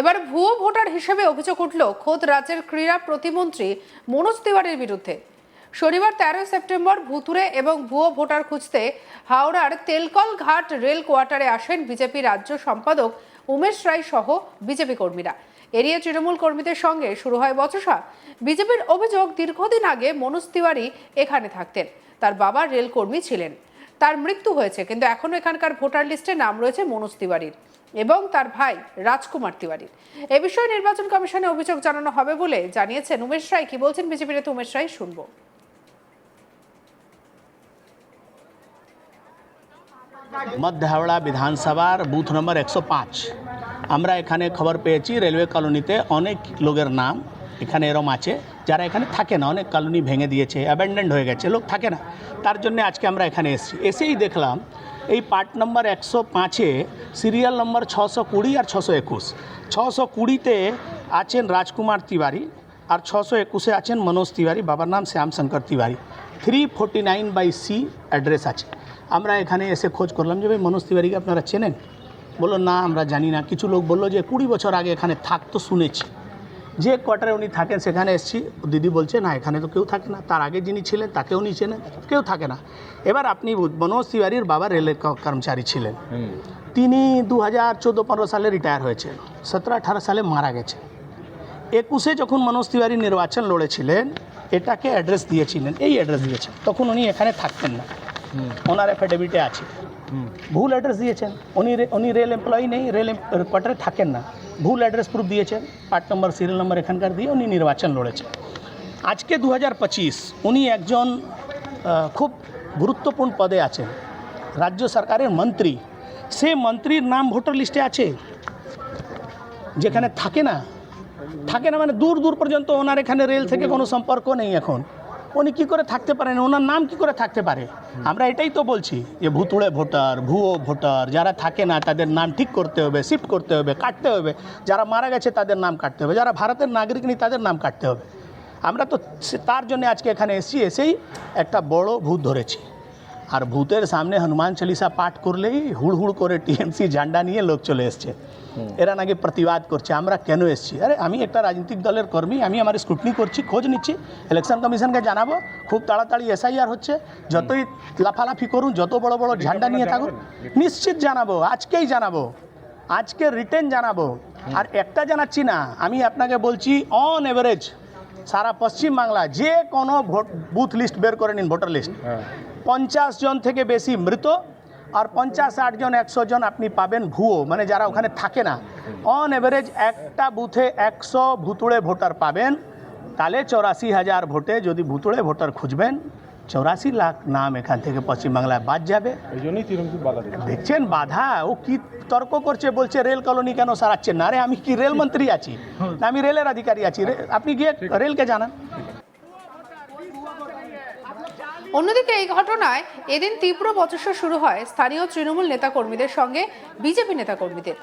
এবার ভুয়ো ভোটার হিসেবে অভিযোগ উঠল খোদ রাজ্যের ক্রীড়া প্রতিমন্ত্রী মনোজ তিওয়ারির বিরুদ্ধে। শনিবার তেরোই সেপ্টেম্বর ভুতুরে এবং ভুয়ো ভোটার খুঁজতে হাওড়ার তেলকল ঘাট রেল কোয়ার্টারে আসেন বিজেপি রাজ্য সম্পাদক উমেশ রায় সহ বিজেপি কর্মীরা। এরিয়া তৃণমূল কর্মীদের সঙ্গে শুরু হয় বচসা। বিজেপির অভিযোগ দীর্ঘদিন আগে মনোজ তিওয়ারি এখানে থাকতেন। তার বাবা রেল কর্মী ছিলেন। তার মৃত্যু হয়েছে, কিন্তু এখনও এখানকার ভোটার লিস্টে নাম রয়েছে মনোজ তিওয়ারির। এবং তার ভাই রাজকুমার তিওয়ারির এ বিষয়ে নির্বাচন কমিশনে অভিযোগ জানানো হবে বলে জানিয়েছেন উমেশ রায়। কি বলছেন বিজেপির নেতা উমেশ রায়? শুনব। মধ্য হাওড়া বিধানসভার বুথ নম্বর একশো পাঁচ। আমরা এখানে খবর পেয়েছি, রেলওয়ে কলোনিতে অনেক লোকের নাম এখানে এরম আছে, যারা এখানে থাকে না, অনেক কলোনি ভেঙে দিয়েছে অ্যাবেন্ডেন্ড হয়ে গেছে, লোক থাকে না। তার জন্য আজকে আমরা এখানে এসেছি। এসেই দেখলাম এই পার্ট নম্বর একশো পাঁচে, সিরিয়াল নম্বর ছশো কুড়ি আর ছশো একুশ। ছশো কুড়িতে আছেন রাজকুমার তিওয়ারি আর ছশো একুশে আছেন মনোজ তিওয়ারি। বাবার নাম Shyamshankar Tiwari. Three forty nine by C address আছে। আমরা এখানে এসে খোঁজ করলাম যে ভাই মনোজ তিওয়ারিকে আপনারা চেনেন? বলল, না, আমরা জানি না। কিছু লোক বলল যে, কুড়ি বছর আগে এখানে থাকতো শুনেছি। যে কোয়ার্টারে উনি থাকেন সেখানে এসেছি। দিদি বলছে না এখানে তো কেউ থাকে না। তার আগে যিনি ছিলেন তাকেও উনি চেনেন কেউ থাকে না। এবার আপনি মনোজ তিওয়ারির বাবা রেলের কর্মচারী ছিলেন। তিনি দু হাজার চোদ্দ পনেরো সালে রিটায়ার হয়েছেন। সতেরো আঠারো সালে মারা গেছে একুশে যখন মনোজ তিওয়ারি নির্বাচন লড়েছিলেন এটাকে অ্যাড্রেস দিয়েছিলেন। এই অ্যাড্রেস দিয়েছেন। তখন উনি এখানে থাকতেন না। ওনার অ্যাফিডেভিটে আছে। ভুল অ্যাড্রেস দিয়েছেন। উনি উনি রেল এমপ্লয়ি নেই রেল কোয়ার্টারে থাকেন না। ভুল অ্যাড্রেস প্রুফ দিয়েছেন পার্ট নম্বর সিরিয়াল নম্বর এখানকার দিয়ে উনি নির্বাচন লড়েছেন। আজকে দু হাজার পঁচিশ, উনি একজন খুব গুরুত্বপূর্ণ পদে আছেন। রাজ্য সরকারের মন্ত্রী। সে মন্ত্রীর নাম ভোটার লিস্টে আছে? যেখানে থাকে না। থাকে না মানে দূর দূর পর্যন্ত ওনার এখানে রেল থেকে কোনো সম্পর্ক নেই এখন। উনি কি করে থাকতে পারেন ওনার নাম কি করে থাকতে পারে? আমরা এটাই তো বলছি যে ভুতুড়ে ভোটার ভুয়ো ভোটার যারা থাকে না তাদের নাম ঠিক করতে হবে শিফট করতে হবে কাটতে হবে। যারা মারা গেছে তাদের নাম কাটতে হবে যারা ভারতের নাগরিক নেই তাদের নাম কাটতে হবে। আমরা তো তার জন্য আজকে এখানে এসে এসেই একটা বড় ভূত ধরেছি। আর ভূতের সামনে হনুমান চালিসা পাঠ করলেই হুড় হুড় করে টিএমসি ঝান্ডা নিয়ে লোক চলে এসছে। এরা নাকি প্রতিবাদ করছে আমরা কেন এসেছি? আরে আমি একটা রাজনৈতিক দলের কর্মী আমি আমার স্ক্রুটনি করছি খোঁজ নিচ্ছি ইলেকশন কমিশনকে জানাব খুব তাড়াতাড়ি এসআইআর হচ্ছে যতই লাফালাফি করুন যত বড় বড় ঝান্ডা নিয়ে থাকুন নিশ্চিত জানাব আজকেই জানাব আজকে রিটেন জানাব। আর একটা জানাচ্ছি না আমি আপনাকে বলছি অন এভারেজ সারা পশ্চিম বাংলা যে কোনো ভোট বুথ লিস্ট বের করে নিন ভোটার লিস্ট পঞ্চাশ জন থেকে বেশি মৃত আর পঞ্চাশ ষাট জন একশো জন আপনি পাবেন ভুয়ো মানে যারা ওখানে থাকে না। অন এভারেজ একটা বুথে একশো ভুতুড়ে ভোটার পাবেন। তাহলে চৌরাশি হাজার ভোটে যদি ভুতুড়ে ভোটার খুঁজবেন চৌরাশি লাখ নাম এখান থেকে পশ্চিমবাংলায় বাদ যাবে। দেখছেন বাধা? ও কি তর্ক করছে বলছে রেল কলোনি কেন সারাচ্ছেন না রে আমি কি রেল মন্ত্রী আছি? না আমি রেলের অধিকারী আছি। আপনি গিয়ে রেলকে জানান। অন্যদিকে এই ঘটনায় এদিন তীব্র বচসা শুরু হয় স্থানীয় তৃণমূল নেতাকর্মীদের সঙ্গে বিজেপি নেতাকর্মীদের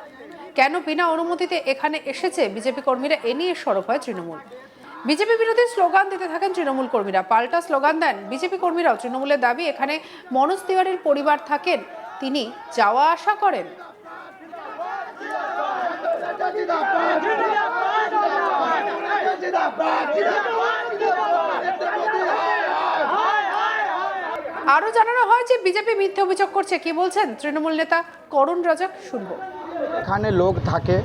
কেন বিনা অনুমতিতে এখানে এসেছে বিজেপি কর্মীরা এ নিয়ে সরব হয় তৃণমূল বিজেপি বিরোধী স্লোগান দিতে থাকেন তৃণমূল কর্মীরা পাল্টা স্লোগান দেন বিজেপি কর্মীরাও তৃণমূলের দাবি এখানে মনোজ তিওয়ারির পরিবার থাকেন তিনি যাওয়া আসা করেন আরও জানানো হয় যে বিজেপি মিথ্যে অভিযোগ করছে। কি বলছেন তৃণমূল নেতা করুণ রাজাক? শুনব। এখানে লোক থাকে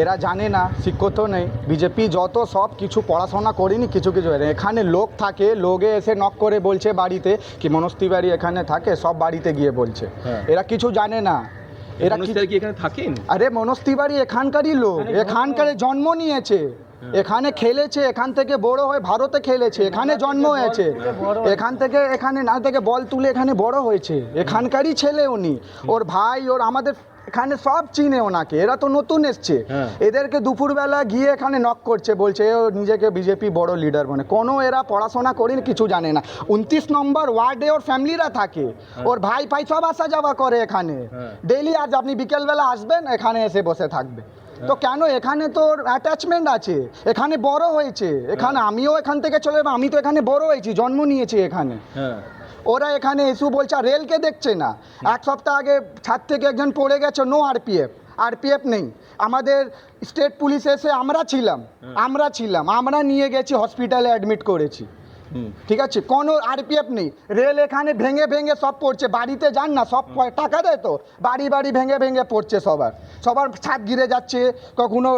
এরা জানে না শিক্ষিত নেই। বিজেপি যত সব কিছু পড়াশোনা করিনি কিছু কিছু এখানে লোক থাকে লোকে এসে নক করে বলছে বাড়িতে কি মনোজ তিওয়ারি এখানে থাকে সব বাড়িতে গিয়ে বলছে। হ্যাঁ। এরা কিছু জানে না। এরা কি এখানে থাকেন? আরে মনোজ তিওয়ারি এখানকারই লোক। এখানকার জন্ম নিয়েছে। এখানে খেলেছে এখান থেকে বড় হয়ে ভারতে খেলেছে এখানে জন্ম হয়েছে। এখান থেকে এখানে না থেকে বল তুলে এখানে বড় হয়েছে। এখানকারই ছেলে উনি। ওর ভাই ওর আমাদের এখানে সব চিনে ওনাকে। এরা তো নতুন এসছে। হ্যাঁ। এদেরকে দুপুরবেলা গিয়ে এখানে নক করছে বলছে ও নিজেকে বিজেপি বড় লিডার মানে। কোনো এরা পড়াশোনা করেনি কিছু জানে না। উনত্রিশ নম্বর ওয়ার্ডে ওর ফ্যামিলিরা থাকে। ওর ভাই ভাই সব আসা যাওয়া করে এখানে। হ্যাঁ। ডেইলি আজ আপনি বিকেলবেলা আসবেন এখানে এসে বসে থাকবে। তো কেন এখানে তোর অ্যাটাচমেন্ট আছে? এখানে বড় হয়েছে। এখানে আমিও এখান থেকে চলে যাব আমি তো এখানে বড় হয়েছি জন্ম নিয়েছি এখানে। হ্যাঁ। ওরা এখানে এসু বলছে রেলকে দেখছে না। এক সপ্তাহ আগে ছাদ থেকে একজন পড়ে গেছে নো আরপিএফ আরপিএফ নেই। আমাদের স্টেট পুলিশ এসে আমরা ছিলাম আমরা ছিলাম আমরা নিয়ে গেছি হসপিটালে অ্যাডমিট করেছি। ঠিক আছে? কোনো আরপিএফ নেই। রেল এখানে ভেঙে ভেঙে সব পড়ছে। বাড়িতে যান না সব টাকা দেয় তো। বাড়ি বাড়ি ভেঙে ভেঙে পড়ছে সবার। সবার ছাদ গিরে যাচ্ছে কখনো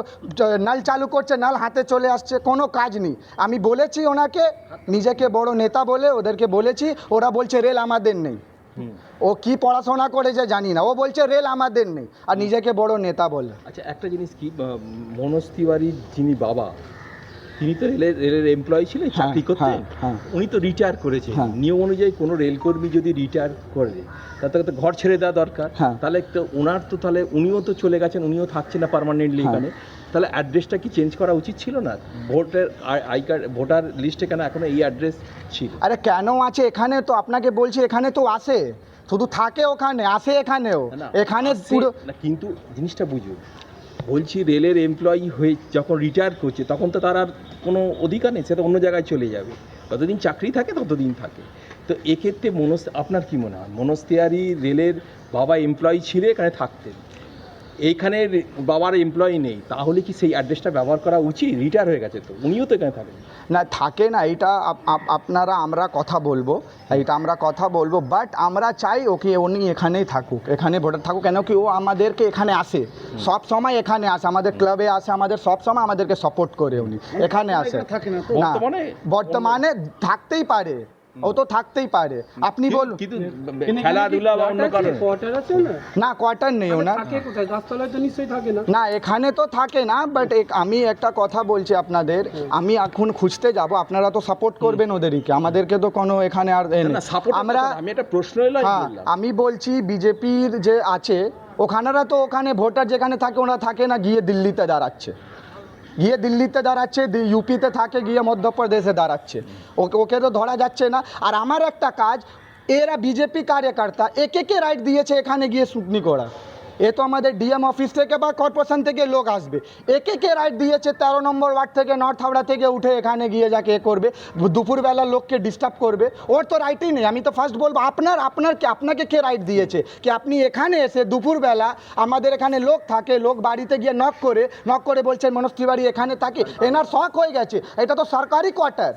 নল চালু করছে নল হাতে চলে আসছে কোনো কাজ নেই। আমি বলেছি ওনাকে নিজেকে বড় নেতা বলে ওদেরকে বলেছি ওরা বলছে রেল আমাদের নেই। ও কি পড়াশোনা করেছে জানি না। ও বলছে রেল আমাদের নেই। আর নিজেকে বড় নেতা বলে। আচ্ছা একটা জিনিস কি মনোজ তিওয়ারির যিনি বাবা তিনি তো রেলের রেলের এমপ্লয়ি ছিলেন হ্যাঁ, চাকরি করতেন। হ্যাঁ, হ্যাঁ। উনি তো রিটায়ার করেছেন। হ্যাঁ। নিয়ম অনুযায়ী কোনো রেলকর্মী যদি রিটায়ার করে তাহলে তো ঘর ছেড়ে দেওয়া দরকার। তাহলে তো ওনার তো তাহলে উনিও তো চলে গেছেন উনিও থাকছেন না পার্মানেন্টলি। এখানে। তাহলে অ্যাড্রেসটা কি চেঞ্জ করা উচিত ছিল না? ভোটের আই কার্ড ভোটার লিস্টে কেন এখনও এই অ্যাড্রেস ছিল। আরে কেন আছে? এখানে তো আপনাকে বলছি এখানে তো আসে। শুধু থাকে ওখানে আসে এখানেও। এখানে পুরো কিন্তু জিনিসটা বুঝুন। বলছি রেলের এমপ্লয়ি হয়ে যখন রিটায়ার করছে, তখন তো তার আর কোনো অধিকার নেই, সে তো অন্য জায়গায় চলে যাবে। যতদিন চাকরি থাকে, ততদিন থাকে। তো এক্ষেত্রে মনোজ আপনার কি মনে হয়? মনোজ তিওয়ারি রেলের বাবা এমপ্লয়ি ছিল, এখানে থাকতেন। এইখানে বাবার এমপ্লয়ি নেই তাহলে কি সেই অ্যাড্রেসটা ব্যবহার করা উচিত? রিটায়ার হয়ে গেছে তো উনিও তো এখানে থাকেন। না থাকে না এটা আপ- আপ- আপনারা আমরা কথা বলব এটা আমরা কথা বলব বাট আমরা চাই ওকে উনি এখানেই থাকুক এখানে ভোটার থাকুক কেন কি ও আমাদেরকে এখানে আসে। সব সময় এখানে আসে আমাদের ক্লাবে আসে আমাদের সব সময় আমাদেরকে সাপোর্ট করে উনি এখানে আসে। না বর্তমানে থাকতেই পারে। ও তো থাকতেই পারে। আপনি বলুন। কিন্তু খেলাধুলা বা অন্য কারণে? কোয়ার্টার আছে না? না কোয়ার্টার নেই ওনার। থাকে কোথায়? গাছতলায় তো নিশ্চয়ই থাকে না। না এখানে তো থাকে না বাট আমি একটা কথা বলছি আপনাদের। আমি এখন খুঁজতে যাব আপনারা তো সাপোর্ট করবেন ওদেরকে। আমাদেরকে তো কোনো এখানে আর আমরা আমি একটা প্রশ্ন হ্যাঁ আমি বলছি বিজেপির যে আছে ওখানেরা তো ওখানে ভোটার যেখানে থাকে ওরা থাকে না গিয়ে দিল্লিতে দাঁড়াচ্ছে। গিয়ে দিল্লিতে দাঁড়াচ্ছে ইউপিতে থাকে, গিয়ে মধ্যপ্রদেশে দাঁড়াচ্ছে। ওকে ওকে তো ধরা যাচ্ছে না। আর আমার একটা কাজ, এরা বিজেপি কার্যকর্তা, একে কে রাইট দিয়েছে এখানে গিয়ে শুকনি করা এ তো আমাদের ডিএম অফিস থেকে বা কর্পোরেশন থেকে লোক আসবে। একে কে রাইট দিয়েছে তেরো নম্বর ওয়ার্ড থেকে নর্থ হাওড়া থেকে উঠে এখানে গিয়ে যাকে এ করবে, দুপুরবেলা লোককে ডিস্টার্ব করবে। ওর তো রাইটই নেই। আমি তো ফার্স্ট বলব, আপনার আপনার কে, আপনাকে কে রাইট দিয়েছে? কি আপনি এখানে এসে দুপুরবেলা আমাদের এখানে লোক থাকে, লোক বাড়িতে গিয়ে নক করে নক করে বলছেন মনোজ তিওয়ারি এখানে থাকে। এনার শখ হয়ে গেছে। এটা তো সরকারি কোয়ার্টার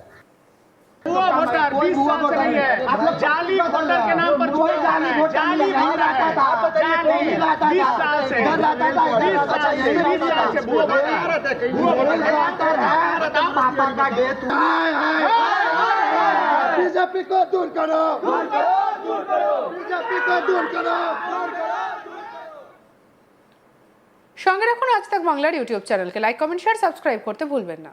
वोटर बीस साल से नहीं है जाली वोटर के नाम पर चुनाव हो रहा है जाली वोटर है जाली बीस साल से बीस साल से बीस साल से भुआ वोटर भुआ वोटर पापा का डेथ बीजेपी को दूर करो बीजेपी को दूर करो সঙ্গে রাখুন আজ তাক বাংলার ইউটিউব চ্যানেলকে লাইক কমেন্ট শেয়ার সাবস্ক্রাইব করতে ভুলবেন না